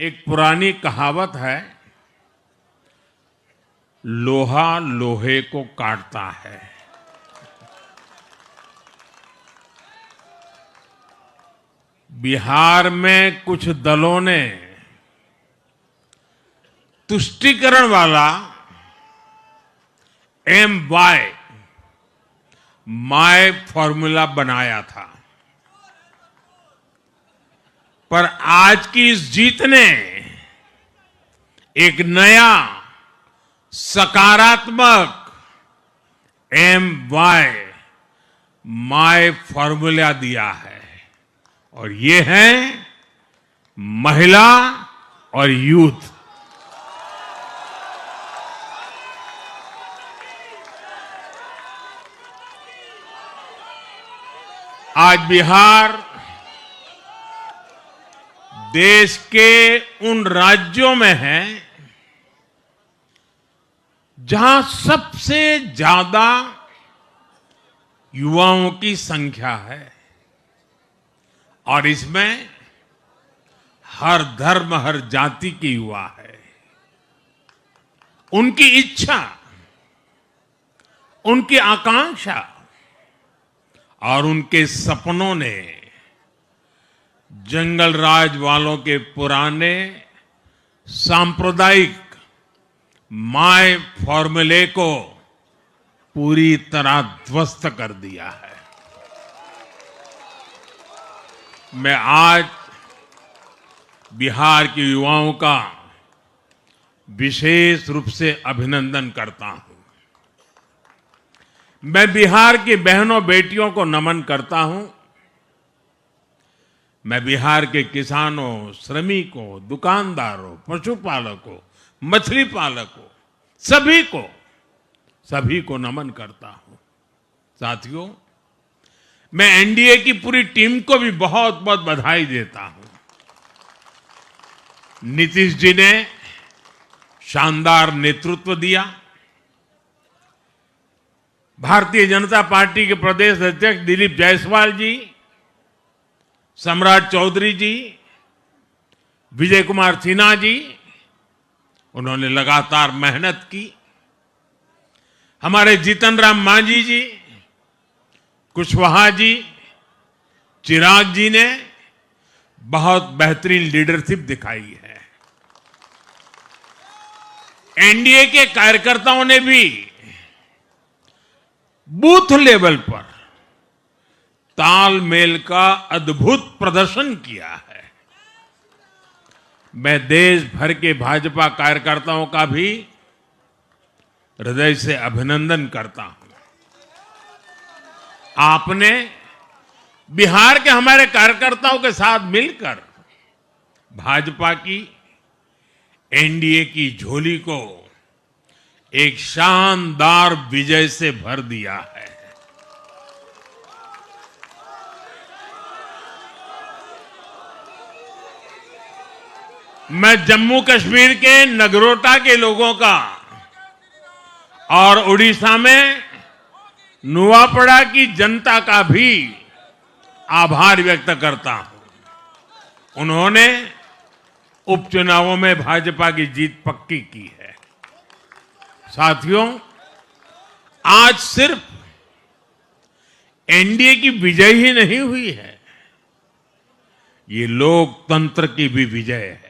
एक पुरानी कहावत है, लोहा लोहे को काटता है। बिहार में कुछ दलों ने तुष्टिकरण वाला एम वाई माय फॉर्मूला बनाया था। पर आज की इस जीत ने एक नया सकारात्मक एम वाई माय फॉर्मूला दिया है। और ये है महिला और यूथ। आज बिहार देश के उन राज्यों में है जहाँ सबसे ज़्यादा युवाओं की संख्या है। और इसमें हर धर्म, हर जाति के युवा है। उनकी इच्छा, उनकी आकांक्षा और उनके सपनों ने जंगल राज वालों के पुराने सांप्रदायिक माय फॉर्मूले को पूरी तरह ध्वस्त कर दिया है। मैं आज बिहार के युवाओं का विशेष रूप से अभिनंदन करता हूँ। मैं बिहार की बहनों बेटियों को नमन करता हूँ। मैं बिहार के किसानों, श्रमिकों, दुकानदारों, पशुपालकों, मछली पालकों, सभी को सभी को नमन करता हूँ। साथियों, मैं एनडीए की पूरी टीम को भी बहुत बहुत बधाई देता हूँ। नीतीश जी ने शानदार नेतृत्व दिया। भारतीय जनता पार्टी के प्रदेश अध्यक्ष दिलीप जायसवाल जी सम्राट चौधरी जी विजय कुमार सिन्हा जी, उन्होंने लगातार मेहनत की। हमारे जीतन राम मांझी जी, कुशवाहा जी, चिराग जी ने बहुत बेहतरीन लीडरशिप दिखाई है। एनडीए के कार्यकर्ताओं ने भी बूथ लेवल पर तालमेल का अद्भुत प्रदर्शन किया है। मैं देश भर के भाजपा कार्यकर्ताओं का भी हृदय से अभिनंदन करता हूँ। आपने बिहार के हमारे कार्यकर्ताओं के साथ मिलकर भाजपा की, एनडीए की झोली को एक शानदार विजय से भर दिया है। मैं जम्मू कश्मीर के नगरोटा के लोगों का और उड़ीसा में नुआपड़ा की जनता का भी आभार व्यक्त करता हूँ। उन्होंने उपचुनावों में भाजपा की जीत पक्की की है। साथियों, आज सिर्फ़ एनडीए की विजय ही नहीं हुई है। ये लोकतंत्र की भी विजय है।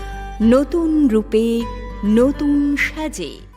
নতুন রূপে নতুন সাজে।